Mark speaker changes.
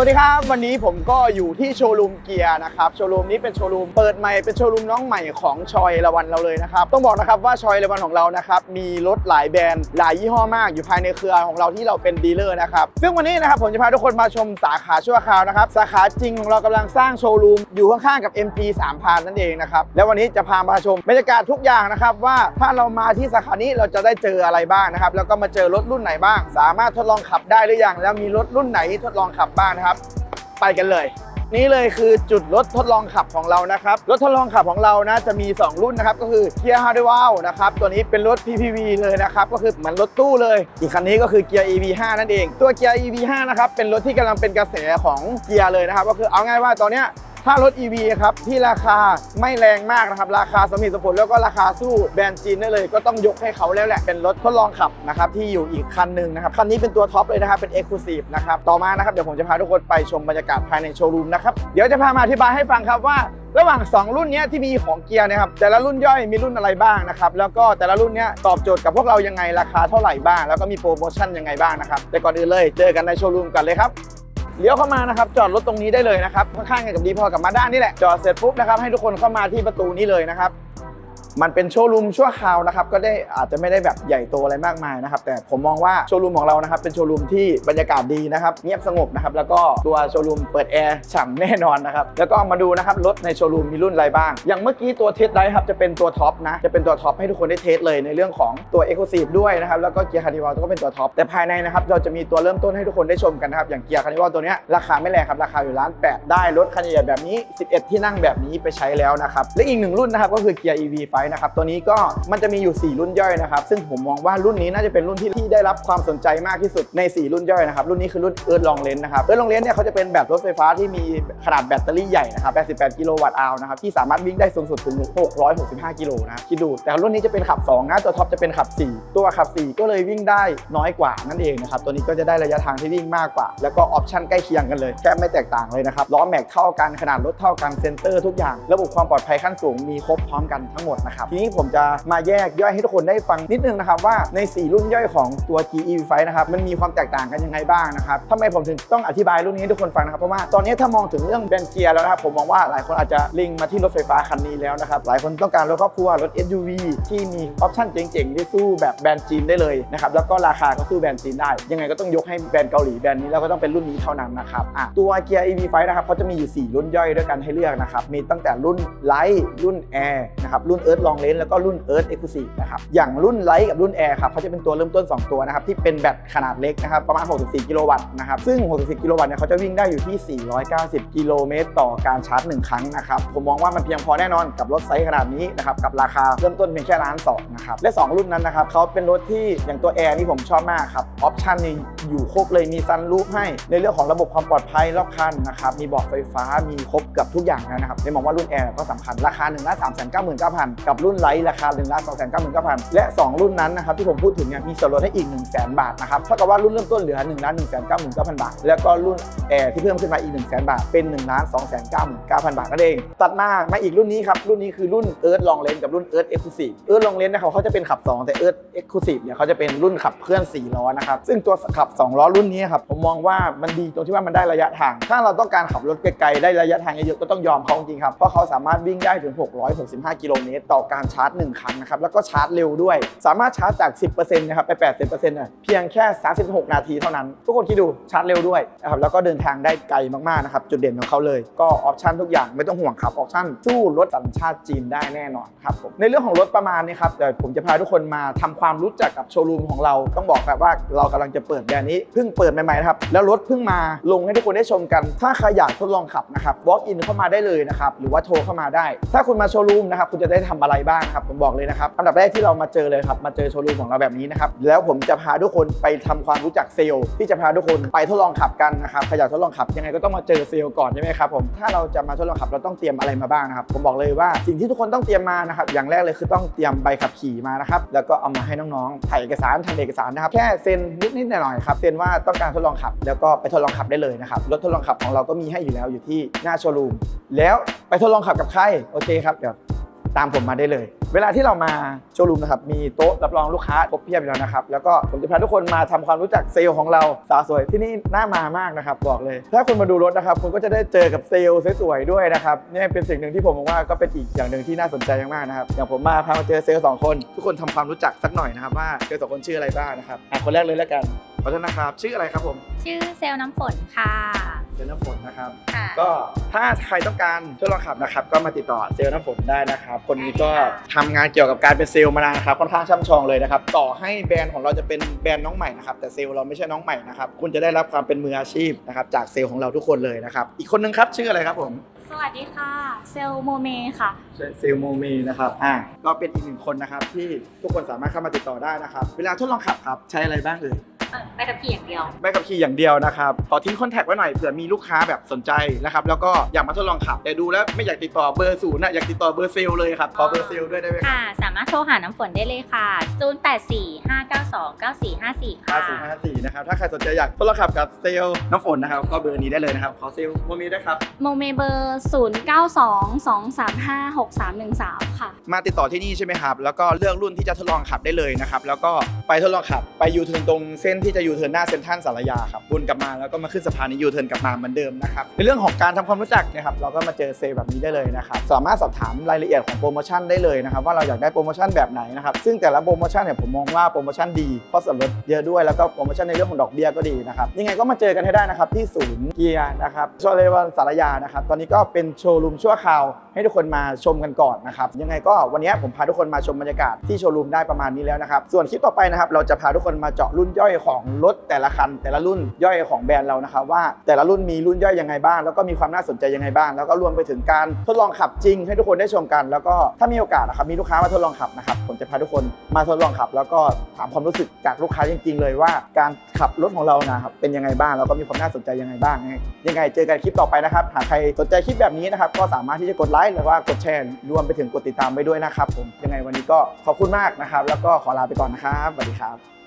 Speaker 1: วัสดีครับ วันนี้ผมก็อยู่ที่โชว์รูมเกียร์นะครับ โชว์รูมนี้เป็นโชว์รูมเปิดใหม่เป็นโชว์รูมน้องใหม่ของชอยละวันเราเลยนะครับ ต้องบอกนะครับว่าชอยละวันของเรานะครับมีรถหลายแบรนด์หลายยี่ห้อมากอยู่ภายในเครือของเราที่เราเป็นดีลเลอร์นะครับซึ่งวันนี้นะครับผมจะพาทุกคนมาชมสาขาชั่วคราวนะครับสาขาจริงของเรากำลังสร้างโชว์รูมอยู่ข้างๆกับ MP 3000นั่นเองนะครับแล้ววันนี้จะพามาชมบรรยากาศทุกอย่างนะครับว่าถ้าเรามาที่สาขานี้เราจะได้เจออะไรบ้างนะครับแล้วก็มาเจอรถรุ่นไหนบ้าง สามารถทดลองขับได้หรือยังแล้วมีรถรุ่นไหนทดลองขับบ้างนะครับไปกันเลย นี่เลยคือจุดรถทดลองขับของเรานะครับ รถทดลองขับของเรานะจะมี 2 รุ่นนะครับ ก็คือเกียร์ฮาร์ดว l นะครับ ตัวนี้เป็นรถ PPV เลยนะครับ ก็คือเหมือนรถตู้เลย อีกคันนี้ก็คือเกียร์ EV5 นั่นเอง ตัวเกียร์ EV5 นะครับเป็นรถที่กำลังเป็นกระแสของเกียร์เลยนะครับ ก็คือเอาง่ายว่าตอนเนี้ย ถ้ารถ EV ครับที่ราคาไม่แรงมากนะครับ ราคาสมเหตุสมผลแล้วก็ราคาสู้แบรนด์จีนได้เลย ก็ต้องยกให้เขาแล้วแหละเป็นรถทดลองขับนะครับที่อยู่อีกคันหนึ่งนะครับคันนี้เป็นตัวท็อปเลยนะครับเป็น Exclusive นะครับต่อมานะครับเดี๋ยวผมจะพาทุกคนไปชมบรรยากาศภายในโชว์รูมนะครับเดี๋ยวจะพามาอธิบายให้ฟังครับว่าระหว่าง 2 รุ่นนี้ที่มีของเกียร์นะครับแต่ละรุ่นย่อยมีรุ่นอะไรบ้างนะครับแล้วก็แต่ละรุ่นนี้ตอบโจทย์กับพวกเรายังไงราคาเท่าไหร่บ้าง แล้วก็มีโปรโมชั่นยังไงบ้างนะครับแต่ก่อนอื่นเลยเจอกันในโชว์รูมกันเลยครับ เลี้ยวเข้ามานะครับจอดรถตรงนี้ได้เลยนะครับข้างๆกันกับดีพอกับมาด้านนี่แหละจอดเสร็จปุ๊บนะครับให้ทุกคนเข้ามาที่ประตูนี้เลยนะครับ มันเป็นโชว์รูมชั่วคราวนะครับก็ได้อาจจะไม่ได้แบบใหญ่โตอะไรมากมายนะครับแต่ผมมองว่าโชว์รูมของเรานะครับเป็นโชว์รูมที่บรรยากาศดีนะครับเงียบสงบนะครับแล้วก็ตัวโชว์รูมเปิดแอร์ฉ่ำแน่นอนนะครับแล้วก็มาดูนะครับรถในโชว์รูมมีรุ่นอะไรบ้าง อย่างเมื่อกี้ตัวเทสไดครับจะเป็นตัวท็อปนะจะเป็นตัวท็อปให้ทุกคนได้เทสเลยในเรื่องของตัว e x c l u s i v e ด้วยนะครับแล้วก็เกียร์คาร์ดิวัลก็เป็นตัวท็อปแต่ภายในนะครับเราจะมีตัวเริ่มต้นให้ทุกคนได้ชมกันนะครับอย่างเกียร์คาร์ดิวัลตัวนี้ราคาไม่แรงครับราคาอยู่ล้านแปดได้รถคันใหญ่แบบนี้ 11 ที่นั่งแบบนี้ไปใช้แล้วนะครับและอีกหนึ่งรุ่นนะครับก็คือเกียร์ EV5 นะครับตัวนี้ก็มันจะมีอยู่ 4 รุ่นย่อยนะครับ ซึ่งผมมองว่ารุ่นนี้น่าจะเป็นรุ่นที่ที่ได้รับความสนใจมากที่สุดใน 4 รุ่นย่อยนะครับรุ่นนี้คือรุ่นเอิร์ธลองเลนนะครับเอิร์ธลองเลนเนี่ยเขาจะเป็นแบบรถไฟฟ้าที่มีขนาดแบตเตอรี่ใหญ่นะครับ88กิโลวัตต์อาวนะครับที่สามารถวิ่งได้สูงสุดถึง 665 กิโลนะคิดดูแต่รุ่นนี้จะเป็นขับ2นะตัวท็อปจะเป็นขับ 4 ตัวขับ 4 ก็เลยวิ่งได้น้อยกว่านั่นเองนะครับตัวนี้ก็จะได้ระยะทางที่วิ่งมากกว่า แล้วก็ออปชั่นใกล้เคียงกันเลยแค่ไม่แตกต่างเลยนะครับล้อแม็กเท่ากันขนาดรถเท่ากันเซนเตอร์ทุกอย่าง ระบบความปลอดภัยขั้นสูงมีครบพร้อมกันทั้งหมดนะครับทีนี้ผมจะมาแยกย่อยให้ทุกคนได้ฟังนิดนึงนะครับว่าใน 4 รุ่นย่อยของตัว GE V5 นะครับมันมีความแตกต่างกันยังไงบ้างนะครับทำไมผมถึงต้องอธิบายรุ่นนี้ให้ทุกคนฟังนะครับเพราะว่าตอนนี้ถ้ามองถึงเรื่องแบรนด์เกียร์แล้วนะครับผมมองว่าหลายคนอาจจะลิงมาที่รถไฟฟ้าคันนี้แล้วนะครับหลายคนต้องการรถครอบครัวรถ SUV ที่มีออปชั่นเจ๋งๆที่สู้แบบแบรนด์จีนได้เลยนะครับแล้วก็ราคาก็สู้แบรนด์จีนได้ ยังไงก็ต้องยกให้แบรนด์เกาหลีแบรนด์นี้แล้วก็ต้องเป็นรุ่นนี้เท่านั้นนะครับตัวเกียร์ EV5 นะครับเขาจะมีอยู่ 4 รุ่นย่อยด้วยกันให้เลือกนะครับมีตั้งแต่รุ่นไลท์รุ่นแอร์นะครับรุ่นเอิร์ธลองเลนส์แล้วก็รุ่นเอิร์ธเอ็กซ์คลูซีฟนะครับอย่างรุ่นไลท์กับรุ่นแอร์ครับเขาจะเป็นตัวเริ่มต้น 2 ตัวนะครับที่เป็นแบตขนาดเล็กนะครับประมาณ 64 กิโลวัตต์นะครับซึ่ง 64 กิโลวัตต์เนี่ยเขาจะวิ่งได้อยู่ที่ 490 กิโลเมตรต่อการชาร์จ 1 ครั้งนะครับผมมองว่ามันเพียงพอแน่นอนกับรถไซส์ขนาดนี้นะครับกับราคาเริ่มต้นเพียงแค่ล้านสองนะครับและ 2 รุ่นนั้นนะครับเขาเป็นรถที่อย่างตัวแอร์นี่ผมชอบมากครับออปชั่นนี่อยู่ครบเลยมีซันรูฟให้ในเรื่องของระบบความปลอดภัยรอบคันนะครับมีเบาะไฟฟ้ามีครบกับทุกอย่างแล้วนะครับในมองว่ารุ่นแอร์ก็สำคัญราคา1นึ่งล้านสามแสนเก้าหมื่นเก้าพันกับรุ่นไลท์ราคา1นึ่งล้านสองแสนเก้าหมื่นเก้าพันและ 2 รุ่นนั้นนะครับที่ผมพูดถึงเนี่ยมีส่วนลดให้อีก1 0 0 0 0แสนบาทนะครับเท่ากับว่ารุ่นเริ่มต้นเหลือ1นึ่งล้านหนึ่งแสนเก้าหมื่นเก้าพันบาท แล้วก็รุ่นแอร์ที่เพิ่มขึ้นมาอีก1นึ่งแสนบาทเป็น1นึ่งล้านสองแสนเก้าหมื่นเก้าพันบาทนั่นเอง ตัดมามาอีกรุ่นนี้ครับรุ่นนี้คือรุ่นเอิร์ธลองเลนกับรุ่นเอิร์ธเอ็กซ์คลูซีฟเอิร์ธลองเลนนะครับเขาจะเป็นขับ 2 แต่เอิร์ธเอ็กซ์คลูซีฟเนี่ยเขาจะเป็นรุ่นขับเคลื่อน4ล้อนะครับซึ่งตัวขับ 2 ล้อรุ่นนี้ครับผมมองว่ามันดีตรงที่ว่ามันได้ระยะทาง ถ้าเราต้องการขับรถไกลๆได้ระยะทางเยอะๆก็ต้องยอมเขาจริงครับเพราะเขาสามารถวิ่งได้ถึง 665 กิโลเมตรต่อการชาร์จ 1 ครั้งนะครับ แล้วก็ชาร์จเร็วด้วย สามารถชาร์จจาก 10%นะครับไป 80%น่ะเพียงแค่ 36 นาทีเท่านั้น ทุกคนคิดดูชาร์จเร็วด้วยนะครับแล้วก็เดินทางได้ไกลมากๆนะครับจุดเด่นของเขาเลย ก็ออปชั่นทุกอย่างไม่ต้องห่วงครับออปชั่นสู้รถสัญชาติจีนได้แน่นอนครับผมในเรื่องของรถประมาณนี้ครับเดี๋ยวผมจะพาทุกคนมาทำความรู้จักกับโชว์รูมของเราต้องบอกแบบว่าเรากำลังจะเปิดแบรนด์นี้เพิ่งเปิดใหม่ๆนะครับแล้วรถเพิ่งมาลงให้ทุกคนได้ชมกัน ถ้าใครอยากทดลองขับนะครับ walk in เข้ามาได้เลยนะครับหรือว่าโทรเข้ามาได้ ถ้าคุณมาโชว์รูมนะครับคุณจะได้ทำอะไรบ้างครับผมบอกเลยนะครับอันดับแรกที่เรามาเจอเลยครับมาเจอโชว์รูมของเราแบบนี้นะครับแล้วผมจะพาทุกคนไปทำความรู้จักเซลล์ที่จะพาทุกคนไปทดลองขับกันนะครับใครอยากทดลองขับยังไงก็ต้องมาเจอเซลล์ก่อนใช่ไหมครับผมถ้าเราจะมาทดลองขับเราต้องเตรียมอะไรมาบ้างนะครับผมบอกเลยว่าสิ่งที่ทุกคนต้องเตรียมมานะครับอย่างแรกเลยคือต้องเตรียมใบขับขี่มานะครับแล้วก็เอามาให้น้องๆถ่ายเอกสารทำเอกสารนะครับแค่เซ็นนิดๆหน่อยๆครับเซ็นว่าต้องการทดลองขับ แล้วก็ไปทดลองขับได้เลยนะครับรถทดลองขับของเราก็มีให้อยู่แล้วอยู่ที่หน้าโชว์รูมแล้วไปทดลองขับกับใครโอเคครับเดี๋ยว ตามผมมาได้เลย เวลาที่เรามาโชว์รูมนะครับ มีโต๊ะรับรองลูกค้าครบเพียบอยู่แล้วนะครับ แล้วก็ผมจะพาทุกคนมาทำความรู้จักเซลล์ของเราสาวสวยที่นี่น่ามามากนะครับ บอกเลย ถ้าคุณมาดูรถนะครับ คุณก็จะได้เจอกับเซลล์สวยๆด้วยนะครับ นี่เป็นสิ่งหนึ่งที่ผมมองว่าก็เป็นอีกอย่างหนึ่งที่น่าสนใจมากๆนะครับ อย่างผมมาพามาเจอเซลล์สองคน ทุกคนทำความรู้จักสักหน่อยนะครับว่าเซลล์สองคนชื่ออะไรบ้างนะครับคนแรกเลยแล้วกันขอโทษนะครับ ชื่ออะไรครับผม
Speaker 2: ชื่อเซลล์น้ำฝนค่ะ
Speaker 1: เซลล์น้ำฝนนะครับ
Speaker 2: ค่ะ
Speaker 1: ก็ถ้าใครต้องการทดลองขับนะครับ ก็มาติดต่อเซลล์น้ำฝนได้นะครับ คนนี้ก็ทำงานเกี่ยวกับการเป็นเซลล์มานานนะครับค่อนข้างช่ำชองเลยนะครับ ต่อให้แบรนด์ของเราจะเป็นแบรนด์น้องใหม่นะครับแต่เซลล์เราไม่ใช่น้องใหม่นะครับคุณจะได้รับความเป็นมืออาชีพนะครับจากเซลล์ของเราทุกคนเลยนะครับอีกคนนึงครับชื่ออะไรครับผม
Speaker 2: สวัสดีค่ะ เซลล์โมเมค่ะ
Speaker 1: เซลล์โมมีนะครับอ่าก็เป็นอีกหนึ่งคนนะครับที่ทุกคนสามารถเข้ามาติดต่อได้นะครับ เวลาทดลองขับครับใช้อะไรบ้างเอ่ย
Speaker 2: เออไปกับขี่อย่างเดียว
Speaker 1: ใบขับขี่อย่างเดียวนะครับ ขอทิ้งคอนแทคไว้หน่อยเผื่อมีลูกค้าแบบสนใจนะครับ แล้วก็อยากมาทดลองขับ แต่ดูแล้วไม่อยากติดต่อเบอร์ศูนย์นะอยากติดต่อเบอร์เซลล์เลยครับขอเบอร์เซลล์ด้วยได้ไหมครับ
Speaker 2: ค่ะ สามารถโทรหาน้ำฝนได้เลยค่ะ 0845929454 ค่ะ
Speaker 1: 5054นะครับถ้าใครสนใจอยากทดลองขับกับเซลล์น้ำฝนนะครับ ก็เบอร์นี้ได้เลยนะครับขอเซลล์โมมีด้วยครับ
Speaker 2: โมเมเบอร์ 0922356313 ค่ะ
Speaker 1: มาติดต่อที่นี่ใช่ไหมครับ แล้วก็เลือกรุ่นที่จะทดลองขับได้เลยนะครับ แล้วก็ไปทดลองขับ ไปยูเทิร์นตรงเส้นที่จะยูเทิร์นหน้าเซ็นทรัลสารยาครับวนกลับมาแล้วก็มาขึ้นสะพานนี้ยูเทิร์นกลับมาเหมือนเดิมนะครับในเรื่องของการทำความรู้จักนะครับเราก็มาเจอเซลล์แบบนี้ได้เลยนะครับสามารถสอบถามรายละเอียดของโปรโมชั่นได้เลยนะครับว่าเราอยากได้โปรโมชั่นแบบไหนนะครับซึ่งแต่ละโปรโมชั่นเนี่ยผมมองว่าโปรโมชั่นดีเพราะส่วนลดเยอะด้วยแล้วก็โปรโมชั่นในเรื่องของดอกเบี้ยก็ดีนะครับยังไงก็มาเจอกันให้ได้นะครับที่ศูนย์เกียร์นะครับโชเลวันสารยานะครับตอนนี้ก็เป็นโชว์รูมชั่วคราวให้ทุกคนมาชมกันก่อนนะครับยังไงก็วันนี้ผมพาทุกคนมาชมบรรยากาศที่โชว์รูมได้ประมาณนี้แล้วนะครับส่วนคลิปต่อไปนะครับเราจะพาทุกคนมาเจาะรุ่นย่อยของรถแต่ละคัน แต่ละรุ่นย่อยของแบรนด์เรานะครับว่าแต่ละรุ่นมีรุ่นย่อยยังไงบ้างแล้วก็มีความน่าสนใจยังไงบ้าง แล้วก็รวมไปถึงการทดลองขับจริงให้ทุกคนได้ชมกัน แล้วก็ถ้ามีโอกาสนะครับมีลูกค้ามาทดลองขับนะครับผมจะพาทุกคนมาทดลองขับ แล้วก็ถามความรู้สึกจากลูกค้าจริง ๆ เลยว่า การขับรถของเรานะครับเป็นยังไงบ้างแล้วก็มีความน่าสนใจยังไงบ้าง ยังไงเจอกันคลิปต่อไปนะครับหากใครสนใจคลิปแบบนี้นะครับก็สามารถที่จะกดไลค์หรือว่ากดแชร์รวมไปถึงกดติดตามไปด้วยนะครับผมยังไงวันนี้ก็ขอบคุณมากนะครับแล้วก็ขอลาไปก่อนนะครับสวัสดีครับ